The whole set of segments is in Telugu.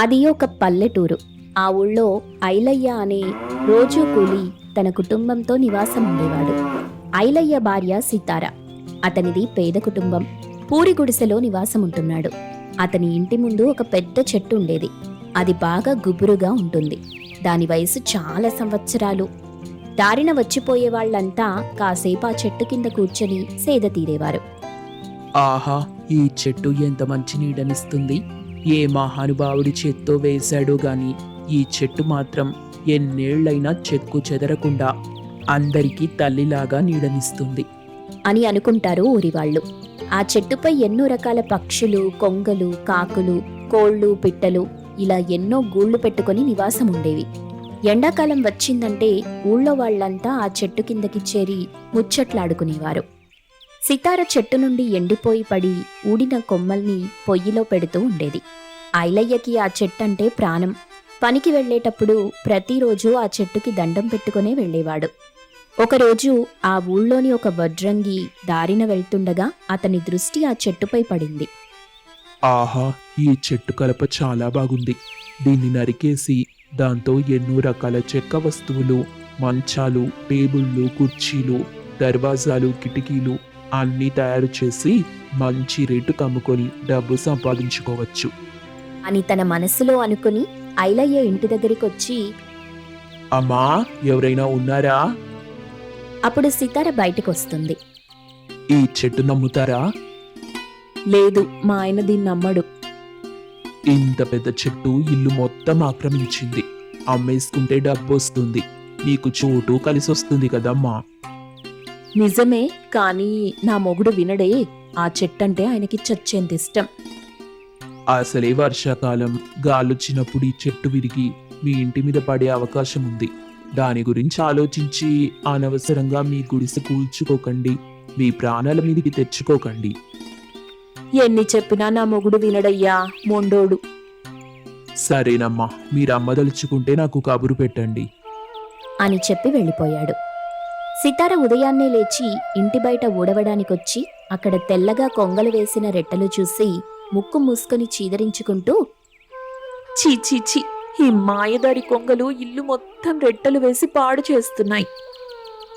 అది ఒక పల్లెటూరు. ఆ ఊళ్ళో ఐలయ్య అనే రోజు కూలి తన కుటుంబంతో నివాసం ఉండేవాడు. ఐలయ్య భార్య సీతార. అతనిది పేద కుటుంబం. పూరి గుడిసెలో నివాసం ఉంటున్నాడు అతని ఇంటి ముందు ఒక పెద్ద చెట్టు ఉండేది. అది బాగా గుబురుగా ఉంటుంది. దాని వయసు చాలా సంవత్సరాలు. దారిన వచ్చిపోయే వాళ్ళంతా కాసేపు ఆ చెట్టు కింద కూర్చొని సేద తీరేవారు. ఆహా ఈ చెట్టు ఎంత మంచి నీడనిస్తుంది. ఏ మహానుభావుడి చేత్తో వేశాడో గాని ఈ చెట్టు మాత్రం ఎన్నేళ్ళైనా చెక్కు చెదరకుండా అందరికీ తల్లిలాగా నీడనిస్తుంది. అని అనుకుంటారు ఊరివాళ్ళు. ఆ చెట్టుపై ఎన్నో రకాల పక్షులు కొంగలు కాకులు కోళ్ళు పిట్టలు ఇలా ఎన్నో గూళ్ళు పెట్టుకొని నివాసం ఉండేవి ఎండాకాలం వచ్చిందంటే ఊళ్ళో వాళ్ళంతా ఆ చెట్టు కిందకి చేరి ముచ్చట్లాడుకునేవారు. సితార చెట్టు నుండి ఎండిపోయి పడి ఊడిన కొమ్మల్ని పొయ్యిలో పెడుతూ ఉండేది. ఐలయ్యకి ఆ చెట్టంటే ప్రాణం. పనికి వెళ్ళేటప్పుడు ప్రతిరోజు ఆ చెట్టుకి దండం పెట్టుకునే వెళ్ళేవాడు. ఒకరోజు ఆ ఊళ్ళోని ఒక వడ్రంగి దారిన వెళ్తుండగా అతని దృష్టి ఆ చెట్టుపై పడింది. ఆహా ఈ చెట్టు కలప చాలా బాగుంది. దీన్ని నరికేసి దాంతో ఎన్నో రకాల చెక్క వస్తువులు మంచాలు టేబుళ్ళు కుర్చీలు దర్వాజాలు కిటికీలు అన్నీ తయారు చేసి మంచి రేటు కమ్ముకొని డబ్బు సంపాదించుకోవచ్చు. అని తన మనసులో అనుకుని ఐలయ్య ఇంటి దగ్గరికి వచ్చి అమ్మా ఎవరైనా ఉన్నారా? అప్పుడు సితార బయటకు వస్తుంది ఈ చెట్టు నమ్ముతారా? లేదు మా ఆయన దీన్ని నమ్మడు. ఇంత పెద్ద చెట్టు ఇల్లు మొత్తం ఆక్రమించింది. అమ్మేసుకుంటే డబ్బు వస్తుంది నీకు చోటు కలిసి వస్తుంది కదమ్మా. నిజమే కానీ నా మొగుడు వినడే ఆ చెట్టంటే ఆయనకి చచ్చేంత ఇష్టం. అసలే వర్షాకాలం గాలొచ్చినప్పుడు ఈ చెట్టు విరిగి మీ ఇంటి మీద పడే అవకాశం ఉంది. దాని గురించి ఆలోచించి అనవసరంగా మీ గుడిసె కూల్చుకోకండి. మీ ప్రాణాల మీదకి తెచ్చుకోకండి. ఎన్ని చెప్పినా నా మొగుడు వినడయ్యా మొండోడు. సరేనమ్మా మీరు అమ్మదలుచుకుంటే నాకు కబురు పెట్టండి. అని చెప్పి వెళ్ళిపోయాడు. సితార ఉదయాన్నే లేచి ఇంటి బయట ఊడవడానికొచ్చి అక్కడ తెల్లగా కొంగలు వేసిన రెట్టలు చూసి ముక్కు మూసుకొని చీదరించుకుంటూ చీచీచి ఈ మాయదారి కొంగలు ఇల్లు మొత్తం రెట్టలు వేసి పాడు చేస్తున్నాయి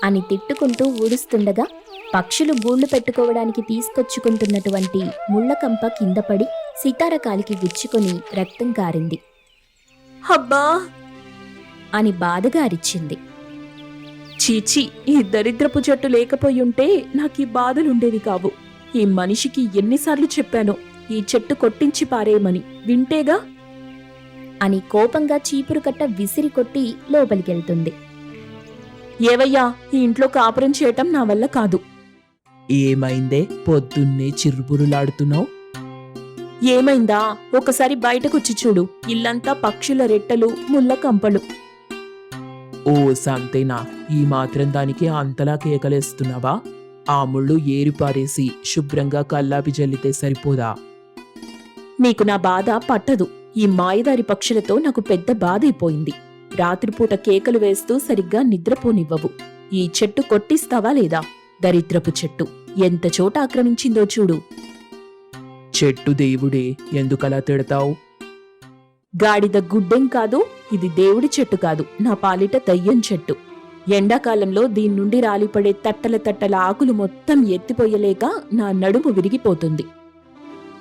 అని తిట్టుకుంటూ ఊడుస్తుండగా పక్షులు గూళ్ళు పెట్టుకోవడానికి తీసుకొచ్చుకుంటున్నటువంటి ముళ్ళకంప కింద పడి సితార కాలికి గుచ్చుకొని రక్తం కారింది హబ్బా అని బాధగా అరిచింది. చీచి ఈ దరిద్రపు జట్టు లేకపోయి ఉంటే నాకు ఈ బాధలుండేవి కావు. ఈ మనిషికి ఎన్నిసార్లు చెప్పానో ఈ చెట్టు కొట్టించి పారేయమని. వింటేగా? అని కోపంగా చీపురు కట్ట విసిరి కొట్టి లోపలికెళ్తుంది. ఏవయ్యా ఈ ఇంట్లో కాపురం చేయటం నా వల్ల కాదు. ఏమైందే? పొద్దున్నే చిరుబురులాడుతున్నావు. ఏమైందా? ఒకసారి బయటకొచ్చి చూడు. ఇల్లంతా పక్షుల రెట్టలు ముళ్ళ కంపలు. ఓ సంతేనా? ఈ మాత్రం దానికి అంతలా కేకలేస్తున్నావా? ఆ ముళ్ళు ఏరిపారేసి శుభ్రంగా కల్లాపి జల్లితే సరిపోదా? నీకు నా బాధ పట్టదు. ఈ మాయదారి పక్షులతో నాకు పెద్ద బాధ అయిపోయింది రాత్రిపూట కేకలు వేస్తూ సరిగ్గా నిద్రపోనివ్వవు. ఈ చెట్టు కొట్టిస్తావా లేదా? దరిద్రపు చెట్టు. ఎంత చోట ఆక్రమించిందో చూడు. చెట్టు దేవుడే ఎందుకలా తిడతావు? గాడిద గుడ్డెం కాదు ఇది దేవుడి చెట్టు కాదు నా పాలిట దయ్యం చెట్టు. ఎండాకాలంలో దీని నుండి రాలిపడే తట్టల తట్టల ఆకులు మొత్తం ఎత్తిపోయలేక నా నడుము విరిగిపోతుంది.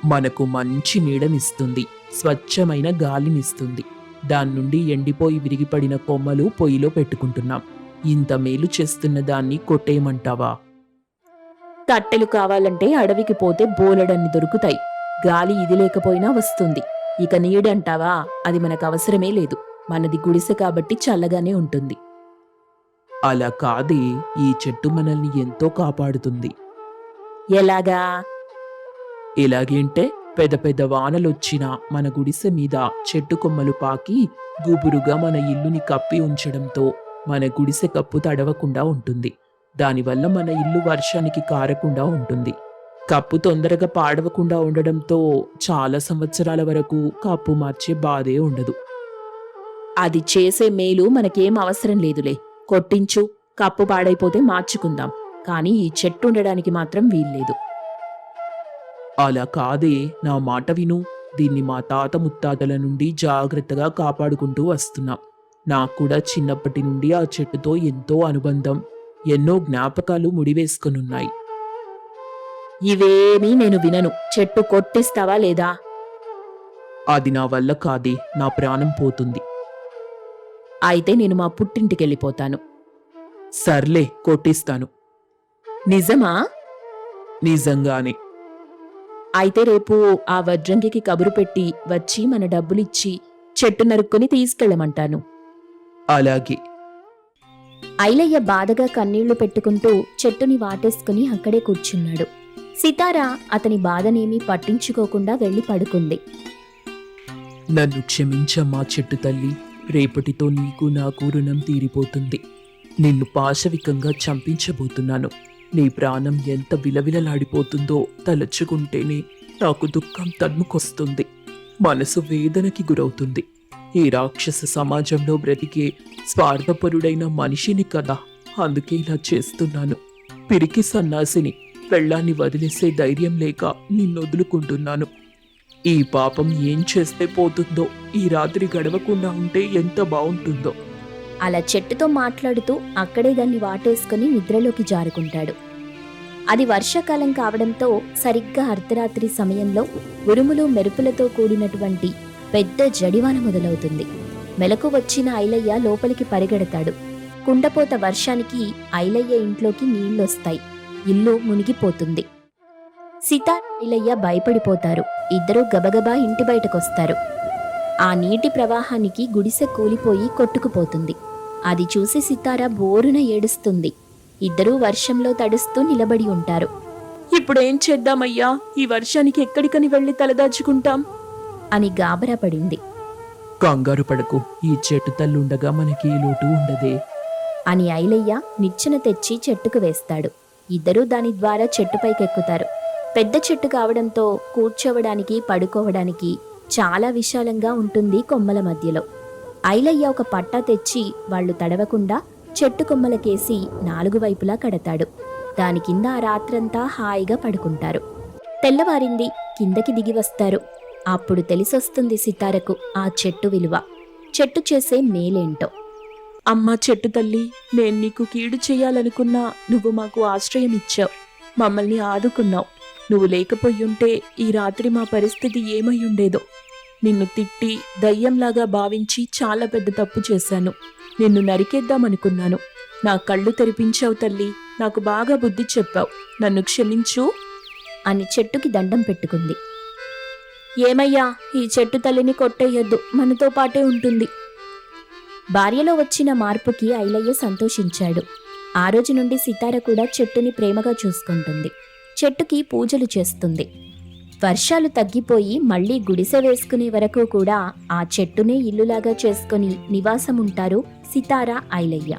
మనకు మంచి నీడనిస్తుంది స్వచ్ఛమైన గాలినిస్తుంది. దాని నుండి ఎండిపోయి విరిగిపడిన కొమ్మలు పొయ్యిలో పెట్టుకుంటున్నాం. ఇంత మేలు చేస్తున్న దాన్ని కొట్టేయమంటావా? తట్టెలు కావాలంటే అడవికి పోతే బోలెడన్ని దొరుకుతాయి. గాలి ఇది లేకపోయినా వస్తుంది. ఇక నీడంటావా? అది మనకు అవసరమే లేదు. మనది గుడిసె కాబట్టి చల్లగానే ఉంటుంది. అలా కాదే ఈ చెట్టు మనల్ని ఎంతో కాపాడుతుంది. ఎలాగా? ఎలాగేంటే పెద్ద పెద్ద వానలొచ్చినా మన గుడిసె మీద చెట్టు కొమ్మలు పాకి గుబురుగా మన ఇల్లుని కప్పి ఉంచడంతో మన గుడిసె కప్పు తడవకుండా ఉంటుంది. దానివల్ల మన ఇల్లు వర్షానికి కారకుండా ఉంటుంది. కప్పు తొందరగా పాడవకుండా ఉండడంతో చాలా సంవత్సరాల వరకు కప్పు మార్చే బాధే ఉండదు. అది చేసే మేలు మనకేం అవసరం లేదులే. కొట్టించు కప్పు పాడైపోతే మార్చుకుందాం. కానీ ఈ చెట్టు ఉండడానికి మాత్రం వీల్లేదు. అలా కాదే నా మాట విను. దీన్ని మా తాత ముత్తాతల నుండి జాగ్రత్తగా కాపాడుకుంటూ వస్తున్నాం. నాకు కూడా చిన్నప్పటి నుండి ఆ చెట్టుతో ఎంతో అనుబంధం. ఎన్నో జ్ఞాపకాలు ముడివేసుకొనున్నాయి. ఇవేమీ నేను వినను. చెట్టు కొట్టిస్తావా లేదా? అది నా వల్ల కాదే. నా ప్రాణం పోతుంది. అయితే నేను మా పుట్టింటికి వెళ్ళిపోతాను సర్లే కొట్టిస్తాను. నిజమా? నిజంగానే. అయితే రేపు ఆ వడ్రంగికి కబురు పెట్టి వచ్చి మన డబ్బులిచ్చి చెట్టు నరుక్కొని తీసుకెళ్ళమంటాను. అలాగే. ఐలయ్య బాధగా కన్నీళ్ళు పెట్టుకుంటూ చెట్టుని వాటేసుకుని అక్కడే కూర్చున్నాడు. సితార అతని బాధనేమీ పట్టించుకోకుండా వెళ్ళి పడుకుంది. నన్ను క్షమించమ్మా చెట్టు తల్లి రేపటితో నీకు నాకు రుణం తీరిపోతుంది. నిన్ను పాశవికంగా చంపించబోతున్నాను. నీ ప్రాణం ఎంత విలవిలలాడిపోతుందో తలచుకుంటేనే నాకు దుఃఖం తన్నుకొస్తుంది మనసు వేదనకి గురవుతుంది. ఈ రాక్షస సమాజంలో బ్రతికే స్వార్థపరుడైన మనిషిని కదా అందుకే ఇలా చేస్తున్నాను. పిరికి సన్నాసిని పెళ్ళాన్ని వదిలేసే ధైర్యం లేక నిన్నొదులుకుంటున్నాను ఈ పాపం ఏం చేస్తే పోతుందో ఈ రాత్రి గడవకుండా ఉంటే ఎంత బాగుంటుందో. అలా చెట్టుతో మాట్లాడుతూ అక్కడే దాన్ని వాటేసుకుని నిద్రలోకి జారుకుంటాడు. అది వర్షాకాలం కావడంతో సరిగ్గా అర్ధరాత్రి సమయంలో ఉరుములు మెరుపులతో కూడినటువంటి పెద్ద జడివాన మొదలవుతుంది. మెలకు వచ్చిన ఐలయ్య లోపలికి పరిగెడతాడు. కుండపోత వర్షానికి ఐలయ్య ఇంట్లోకి నీళ్ళొస్తాయి ఇల్లు మునిగిపోతుంది. సీత ఐలయ్య భయపడిపోతారు. ఇద్దరూ గబగబా ఇంటి బయటకొస్తారు. ఆ నీటి ప్రవాహానికి గుడిసె కూలిపోయి కొట్టుకుపోతుంది. అది చూసి సితార బోరున ఏడుస్తుంది. ఇద్దరూ వర్షంలో తడుస్తూ నిలబడి ఉంటారు. ఇప్పుడేం చేద్దామయ్యా? ఈ వర్షానికి ఎక్కడికని వెళ్ళి తలదాచుకుంటాం? అని గాబరా పడింది. కంగారు పడకు. ఈ చెట్టు తల్లుండగా మనకి ఈ లోటు ఉండదే. అని ఐలయ్య నిచ్చెన తెచ్చి చెట్టుకు వేస్తాడు. ఇద్దరూ దాని ద్వారా చెట్టుపైకెక్కుతారు. పెద్ద చెట్టు కావడంతో కూర్చోవడానికి పడుకోవడానికి చాలా విశాలంగా ఉంటుంది కొమ్మల మధ్యలో. ఐలయ్య ఒక పట్టా తెచ్చి వాళ్ళు తడవకుండా చెట్టు కొమ్మలకేసి నాలుగు వైపులా కడతాడు. దాని కింద ఆ రాత్రంతా హాయిగా పడుకుంటారు. తెల్లవారింది కిందకి దిగి వస్తారు. అప్పుడు తెలిసొస్తుంది సితారకు ఆ చెట్టు విలువ. చెట్టు చేసే మేలేంటో. అమ్మా చెట్టు తల్లి నేను నీకు కీడు చేయాలనుకున్నా నువ్వు మాకు ఆశ్రయం ఇచ్చావు మమ్మల్ని ఆదుకున్నావు. నువ్వు లేకపోయుంటే ఈ రాత్రి మా పరిస్థితి ఏమై ఉండేదో నిన్ను తిట్టి దయ్యంలాగా భావించి చాలా పెద్ద తప్పు చేశాను. నిన్ను నరికేద్దామనుకున్నాను. నా కళ్ళు తెరిపించావు తల్లి నాకు బాగా బుద్ధి చెప్పావు. నన్ను క్షమించు అని చెట్టుకి దండం పెట్టుకుంది. ఏమయ్యా ఈ చెట్టు తల్లిని కొట్టేయొద్దు మనతో పాటే ఉంటుంది. భార్యలో వచ్చిన మార్పుకి ఐలయ్య సంతోషించాడు. ఆ రోజు నుండి సితార కూడా చెట్టుని ప్రేమగా చూసుకుంటుంది. చెట్టుకి పూజలు చేస్తుంది. వర్షాలు తగ్గిపోయి మళ్ళీ గుడిసె వేసుకునే వరకు కూడా ఆ చెట్టునే ఇల్లులాగా చేసుకుని నివాసం ఉంటారు ఐలయ్య.